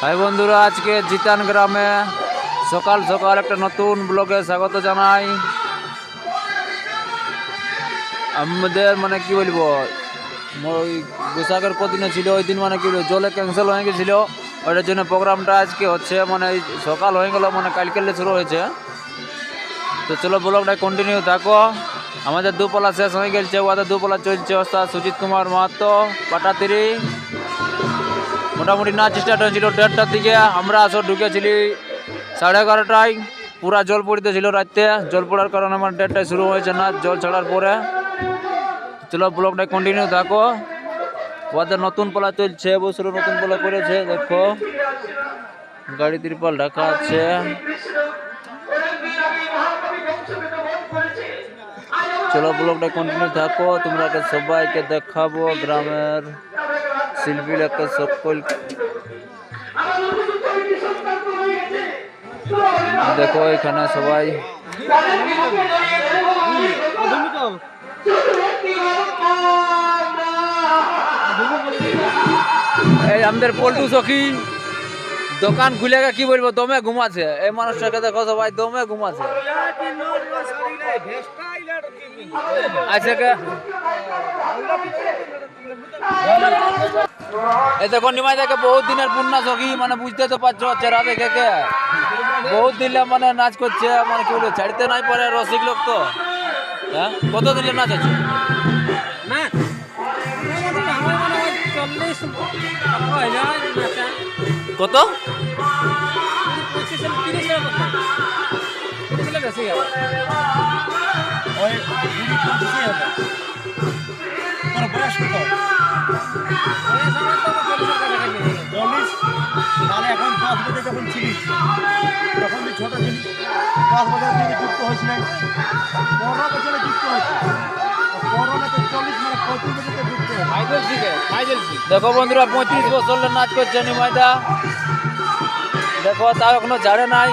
High বন্ধুরা আজকে জিতান গ্রামে সকাল সকাল একটা নতুন ব্লগে স্বাগত জানাই। আমাদের মানে কি বলব ওই বৈশাখের কদিনে ছিল ওই দিন মানে কি বলব, জলে ক্যান্সেল হয়ে গেছিল। ওইটার জন্য প্রোগ্রামটা আজকে হচ্ছে মানে সকাল হয়ে গেল মানে কালকেলে শুরু হয়েছে। তো চলো ব্লগটা কন্টিনিউ থাকো। আমাদের দুপলা শেষ হয়ে গেছে ওদের দুপলা চলছে ওস্তাদ সুজিত কুমার মাহাতো পাটাতিরি। মোটামুটি নাচ স্টার্ট হয়েছিল। দেড়টার দিকে আমরা আসো, ঢুকেছিলি সাড়ে এগারোটায়। পুরা জল পড়তেছিল রাত্রে। জল পড়ার কারণে আমার দেড়টায় শুরু হয়েছে না, জল ছাড়ার পরে। চলো ব্লগটা কন্টিনিউ থাকো ওদের নতুন পোলা চলছে বছর নতুন পোলা করেছে দেখো। গাড়ি ত্রিপাল ঢাকা আছে। চলো ব্লগটা কন্টিনিউ থাকো তোমরা সবাইকে দেখাবো গ্রামের শিল্পীরাকে সকল দেখো এখানে সবাই। এই আমাদের পল্টু সখী, দোকান খুলে কি বলব, দমে ঘুমাছে এই মানুষটাকে দেখো সবাই, দমে ঘুমাচ্ছে। আচ্ছা এই দেখো নিমাই দেখে বহুত দিনের পূর্ণা সখী মানে বুঝতে তো পারছ চেরা দেখে কে? বহুত দিলে মানে নাচ করছে মানে কি বলব ছাড়তে নাই পারে রসিক লোক তো। হ্যাঁ? কত? দিলে নাচ আছে। কত চল্লিশ তাহলে এখন দশ বছর যখন ছিলিস তখন তুই ছোট ছিলিস দশ বছর থেকে যুক্ত হয়েছিলেন? পনেরো বছরে যুক্ত হয়েছে করোনাতে চল্লিশ মানে দেখো বন্ধুরা পঁয়ত্রিশ বছর নাচ করছে নিমাইদা দেখো তাও এখনও ঝাড়ে নাই।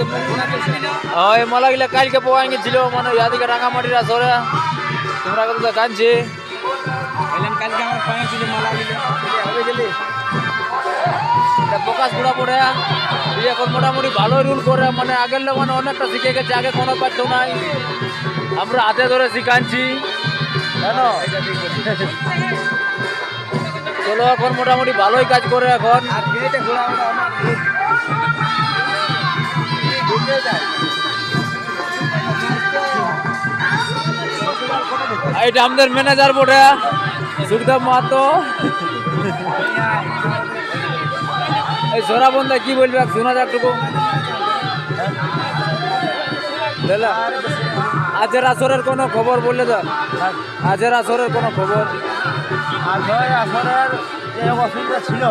ওই মালাগুলা কালকে পোয়া গেছিল মানে ইয়াদিকে রাঙামাটির আসরে তোমরা কত কাঁদছি? কালকে আমার পায়ে ছিল প্রকাশ গুড়া পড়ে। এখন মোটামুটি ভালো রুল করে মানে আগের লোক মানে অনেকটা শিখে গেছে আগে কোনো পাঠ্য নাই। আমরা হাতে ধরে শিখাচ্ছি। জানো চলো এখন মোটামুটি ভালোই কাজ করে এখন। আর এটা আমাদের ম্যানেজার বটে, সুখদেব মাহাতো। এই সোনা বন্ধা কি বলবে শোনা যাক টুকু আজের আসরের কোনো খবর বললে তো? আজের আসরের কোনো খবর? নয় আসরের যে অসুবিধা ছিল।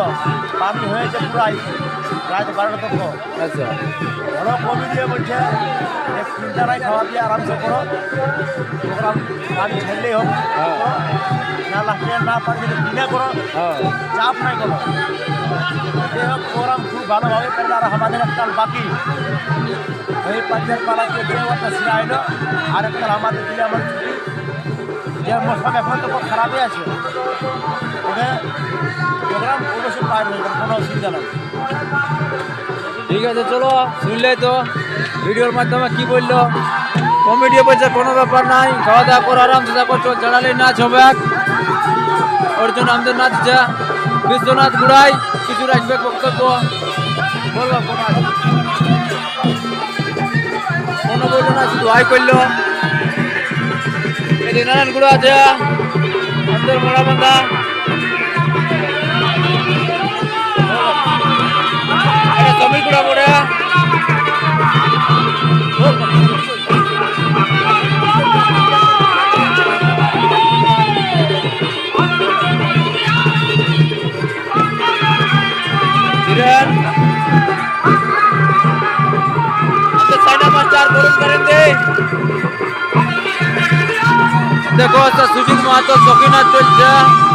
পানি হয়েছে পুরাই রাত বারোটা তক। আচ্ছা। বড় কবি দিয়ে বলছে যে চিন্তা নাই খাওয়া দিয়ে আরামসে করো। প্রোগ্রাম গান ছেড়লেই হোক হ্যাঁ। না লাস্টে না পারলে দিনে করো। হ্যাঁ। চাপ নাই করো যে হোক প্রোগ্রাম খুব ভালোভাবে করলে আর আমাদের একটা বাকি। ওই পাঁচের পালাকে যে একটা সিরা এলো আর একটা আমাদের দিলে আমার ছুটি। যে মৌসুম এখন তো খুব খারাপই আছে। কোনো অসুবিধা নাই ঠিক আছে, চলো, শুনলে তো ভিডিওর মাধ্যমে কি বলল? কমেডি বলছে, কোনো ব্যাপার নাই, খাওয়া দাওয়া করো, আরামসে চোখ চালালে নাচ হবে ওর জন্য আমাদের নাচছে বিশ্বনাথ গুড়াই কিছু রাখবে বক্তব্য। বলব কোনো বলল না, শুধু হাই করল। এই নারায়ণ গুড়া আছে, আমাদের মোড়া বান্ধা देखो सुजीत महतो शौकीन चलते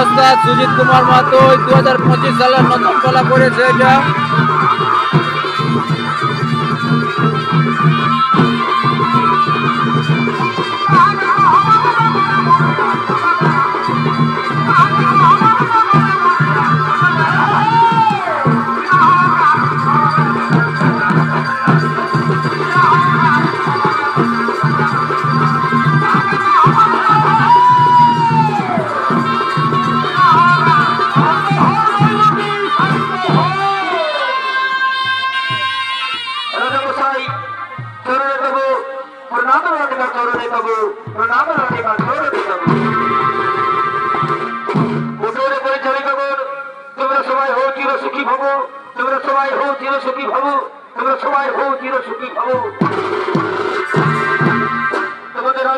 অর্থাৎ সুজিত কুমার মাতো দু হাজার পঁচিশ সালের নতুন খেলা করেছে এটা।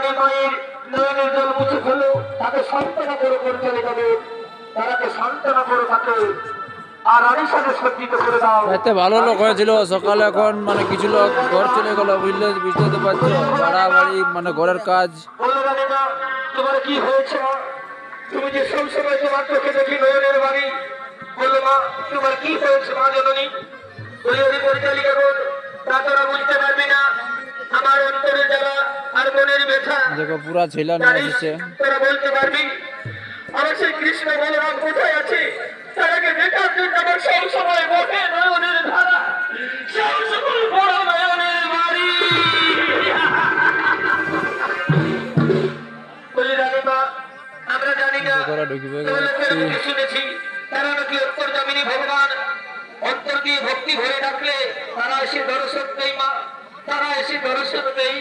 তোমাদের মায়ের নয়নের জল মুছে ফেলো তাকে সান্ত্বনা করো পরিচালিকাগণ তারাকে সান্ত্বনা করো তাকে আর রানীর সাথে সজ্জিত করে দাও। এতে ভালো লোক হয়েছিল। সকালে এখন মানে কিছু লোক ঘর চলে গেল বুঝলে বুঝতে তো পারছ। বাড়াবাড়ি মানে ঘরের কাজ। বলো তোমার কি হয়েছে? তুমি যে সব সময় তোমার চোখে দেখি নয়নের বাড়ি বলল মা তোমার কি হয়েছে মা জননী? পরিচালিকা বোন তা তোরা বুঝতে পারবি না। আমার অন্তরে জ্বালা আর মনের ব্যথা দেখো পুরা ছেলা নিয়ে এসেছে। তোরা বলতে পারবি আমার সেই কৃষ্ণ বলরাম কোথায় আছে? তারাকে দেখার জন্য আমার সব সময় নয়নের ধারা সব বড় নয়নের বাড়ি। বলি রানীমা আমরা জানি না ওরা ঢুকিবে তবে লোকের মুখে শুনেছি তারা নাকি অন্তর্জামিনী ভগবান অন্তর দিয়ে ভক্তি ভরে ডাকলে তারা এসে দর্শন দেই মা। তারা এসে দর্শন দেই।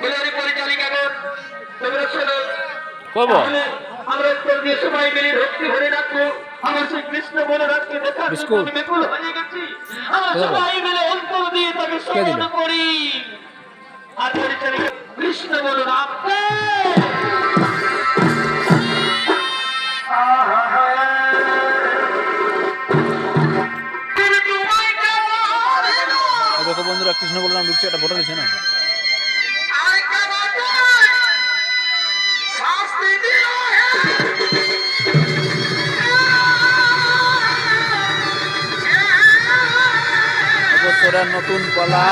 বলে পরিচালিকাগণ তোমরা শোনো আমরা তোর দিয়ে সবাই মিলে ভক্তি ভরে রাখব আমার সেই কৃষ্ণ মনে রাখতে দেখার। আমি হয়ে গেছি। আমরা সবাই মিলে অন্তর দিয়ে তাকে স্মরণ করি। আর পরিচালিকা কৃষ্ণ বলো রাম এই কৃষ্ণ বলরাম ঢুকছে একটা ফটো দিচ্ছে না? নতুন পালা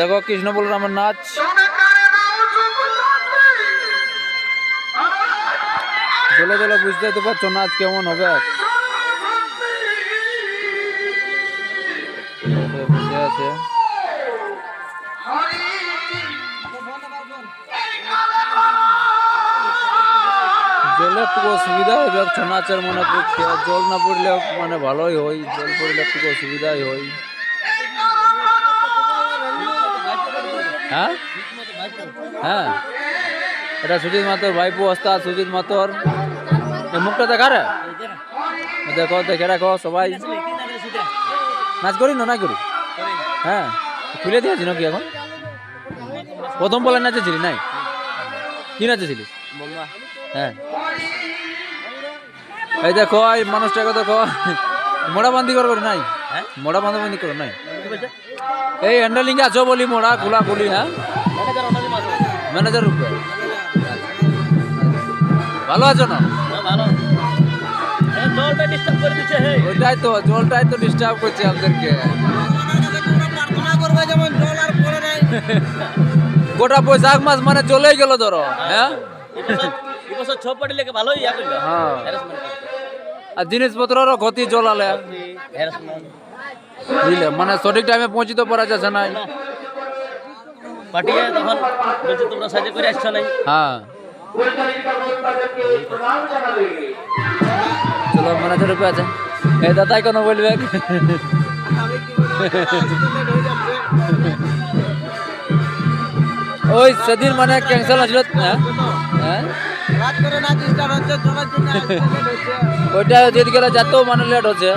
দেখো কৃষ্ণ বলরামের নাচ। চলো চলো বুঝতে তো পারছ নাচ কেমন হবে? আছে। জলে অসুবিধা হবে একটু নাচের মনে জল না পড়লে মানে ভালোই হয়, জল পড়লে একটু অসুবিধাই হয়। হ্যাঁ? হ্যাঁ। এটা সুজিত মাতর ভাইপো ওস্তাদ সুজিত মাতর মুখটা দেখা রে দেখো দেখে রাখো সবাই। নাচ করি না নাই করি? হ্যাঁ। খুলে দিয়েছি নাকি এখন? প্রথম বলে নাচেছিলি নাই? কি নাচেছিলি? হ্যাঁ। এই দেখো এই মানুষটাকে দেখো মোড়া বান্দি করবে নাই? মোড়া বান্ধা বান্দি করো নাই? এই হ্যান্ডেলিং আছো বলি মোড়া খোলা খুলি হ্যাঁ? ম্যানেজার রূপে। ভালো আছো না? ওইটাই তো, জলটাই তো ডিস্টার্ব করছে আমাদেরকে। গোটা বৈশাখ মাস মানে চলেই গেল ধরো হ্যাঁ? হ্যাঁ। আর জিনিসপত্রেরও ক্ষতি চলালে বুঝলে? মানে সঠিক টাইমে পৌঁছিতে পারা যাচ্ছে না। পাঠিয়ে তখন বলছে তোমরা করে আসছো নাই? হ্যাঁ। চলো মানে ধরে দাদাই কেন বলবে? ওই সেদিন মানে ক্যান্সেল হ্যাঁ? আসলো ওইটা যেদিকে যেত মানে লেট হচ্ছে।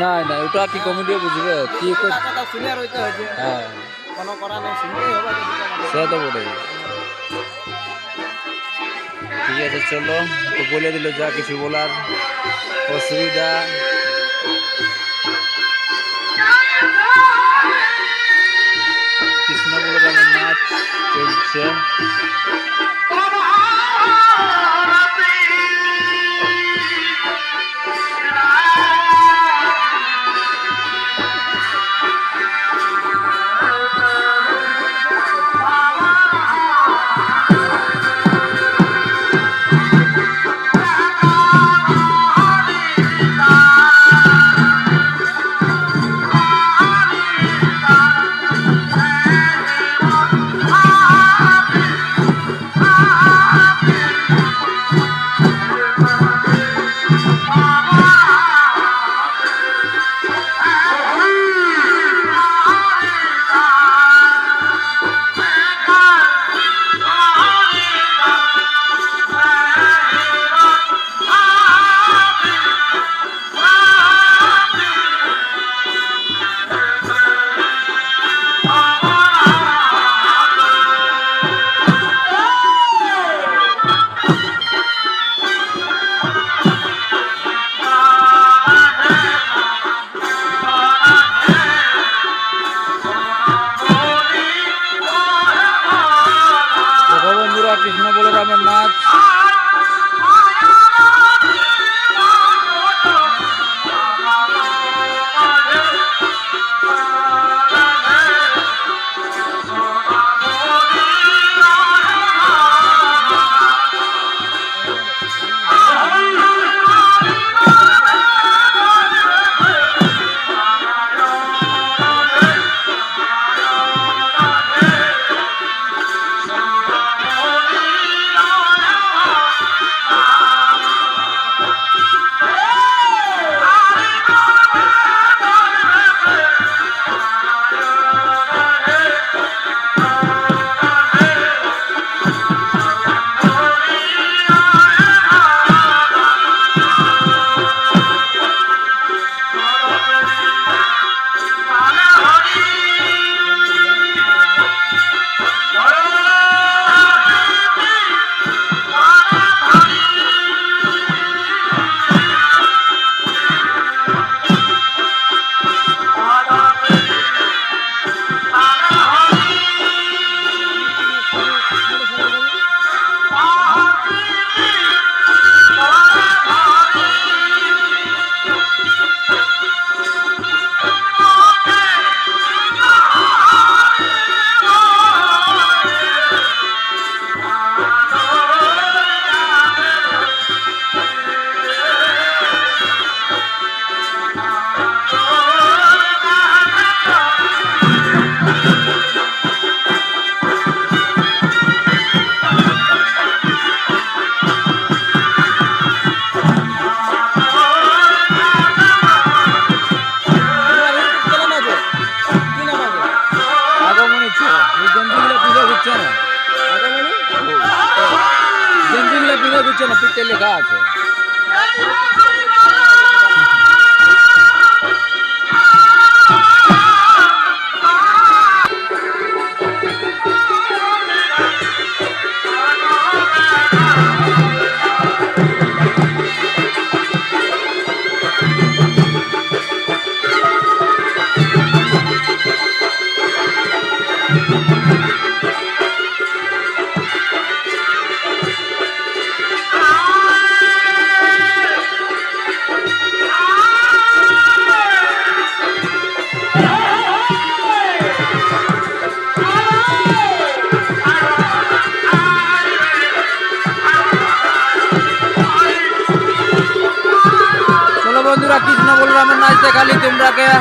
না না ওটা কি কমিটিও বুঝবে কি হ্যাঁ সে তো বলে ঠিক আছে চলো তো বলে দিল যা কিছু বলার অসুবিধা। কৃষ্ণ বলে নাচ চলছে। मैच देखा तुम्हरा क्या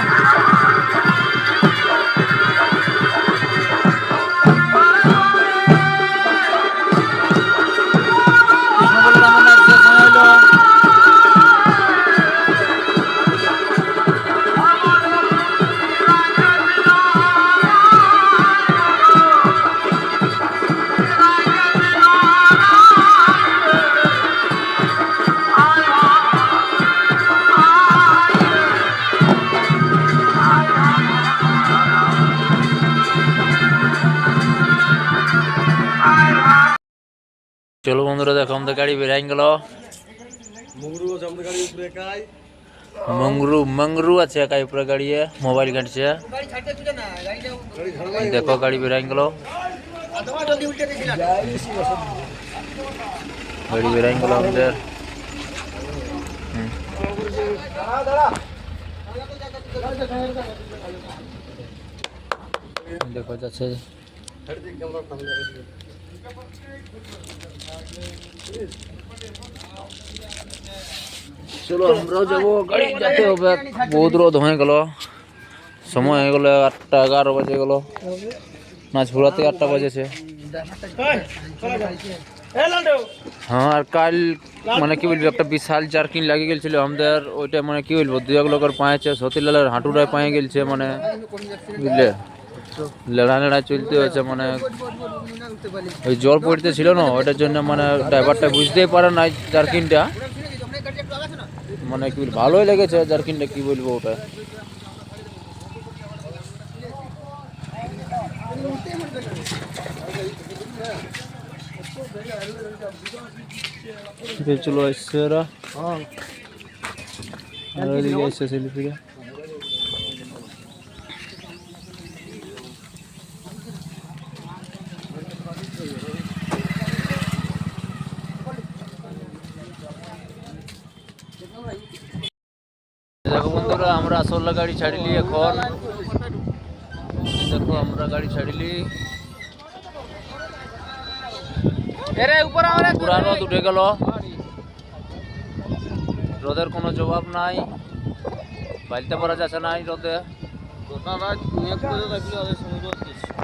চলো বন্ধুরা দেখো আমাদের গাড়ি বেরাই গেল। মংরু মংরু আছে একাই উপরে গাড়ি মোবাইল ঘাটছে। দেখো গাড়ি বেরাই গেল। গাড়ি বেরাই গেল আমাদের। হুম। দেখো যাচ্ছে। চলো, আমরাও যাব। গাড়ি যেতে হবে। বহুত রোদ হয়ে গেল। সময় হয়ে গেল আটটা এগারো বাজে গেল। মাছ ঘোরাতে আটটা বাজেছে। হ্যাঁ আর কাল মানে কি বলব, একটা বিশাল জার্কিন লাগিয়ে গেছিল আমাদের ওইটা মানে কি বলব, দুই এক লোকের পায়েছে সতীলালের হাঁটুটায় পায়ে গেছে মানে বুঝলে? লেড়া লেড়া চলতে হচ্ছে মানে ওই জল পড়তে ছিল না ওটার জন্য মানে ড্রাইভারটা বুঝতেই পারে না জার্কিনটা মানে কি ভালোই লেগেছে জার্কিনটা কি বলব ওটা চলো এসছে ওরা আর ওইদিকে এসছে সেলফিকে বন্ধুরা আমরা আসল গাড়ি ছাড়িলি এখন। দেখো আমরা গাড়ি ছাড়িলি। পুরা রোদ উঠে গেল। রোদের কোনো জবাব নাই। বাড়িতে পড়া যাচ্ছে নাই রোদে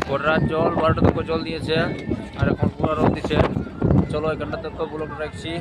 গোটা জল বারোটা থেকে জল দিয়েছে। আর এখন পুরো রোদ দিচ্ছে। চলো এখানটা থেকে ব্লক রাখছি।